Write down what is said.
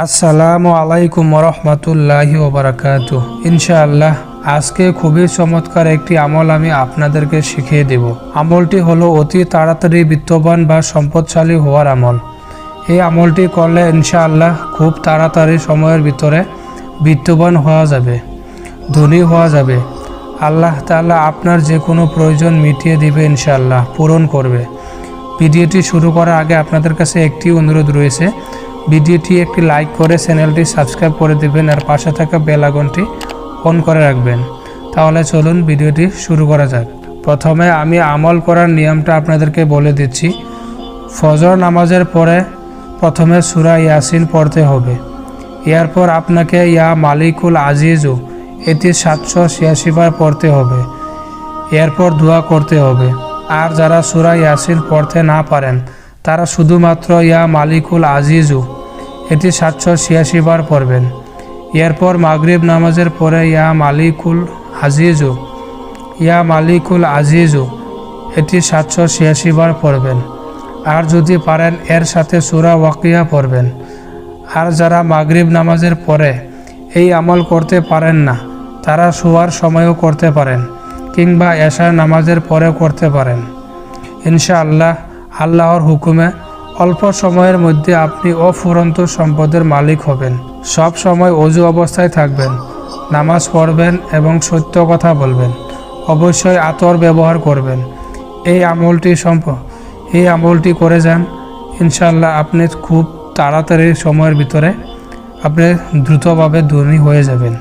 আসসালামু আলাইকুম রহমতুল্লাহি ওবরাকাত। ইনশাআল্লাহ, আজকে খুবই চমৎকার একটি আমল আমি আপনাদেরকে শিখিয়ে দেব। আমলটি হলো অতি তাড়াতাড়ি বিত্তবান বা সম্পদশালী হওয়ার আমল। এই আমলটি করলে ইনশাআল্লাহ খুব তাড়াতাড়ি সময়ের ভিতরে বিত্তবান হওয়া যাবে, ধনী হওয়া যাবে। আল্লাহ তাআলা আপনার যে কোনো প্রয়োজন মিটিয়ে দিবে ইনশাআল্লাহ, পূরণ করবে। ভিডিওটি শুরু করার আগে আপনাদের কাছে একটি অনুরোধ রয়েছে ভিডিওটি একটি লাইক করে চ্যানেলটি সাবস্ক্রাইব করে দেবেন আর পাশে থাকা বেল আইকনটি অন করে রাখবেন। তাহলে চলুন ভিডিওটি শুরু করা যাক। প্রথমে আমি আমল করার নিয়মটা আপনাদেরকে বলে দিচ্ছি। ফজর নামাজের পরে প্রথমে সুরা ইয়াসিন পড়তে হবে। এরপর আপনাকে ইয়া মালিকুল আজিজু, এটি সাতশো ছিয়াশি বার পড়তে হবে। এরপর দোয়া করতে হবে। আর যারা সুরা ইয়াসিন পড়তে না পারেন তারা শুধুমাত্র, ইয়া মালিকুল আজিজু, এটি সাতশো ছিয়াশি বার পড়বেন। এরপর মাগরিব নামাজের পরে, ইয়া মালিকুল আজিজু, ইয়া মালিকুল আজিজু, এটি সাতশো ছিয়াশি বার পড়বেন। আর যদি পারেন, এর সাথে সুরা ওয়াকিয়া পড়বেন। আর যারা মাগরিব নামাজের পরে এই আমল করতে পারেন না, তারা শোয়ার সময়ও করতে পারেন, কিংবা এশার নামাজের পরে করতে পারেন। ইনশাআল্লাহ আল্লাহর হুকুমে, অল্প সময়ের মধ্যে আপনি অফুরন্ত সম্পদের মালিক হবেন। সব সময় অজু অবস্থায় থাকবেন, নামাজ পড়বেন এবং সত্য কথা বলবেন। অবশ্যই আতর ব্যবহার করবেন। এই আমলটি সম্প, এই আমলটি করে যান ইনশাল্লাহ আপনি খুব তাড়াতাড়ি সময়ের ভিতরে আপনি দ্রুতভাবে ধনী হয়ে যাবেন।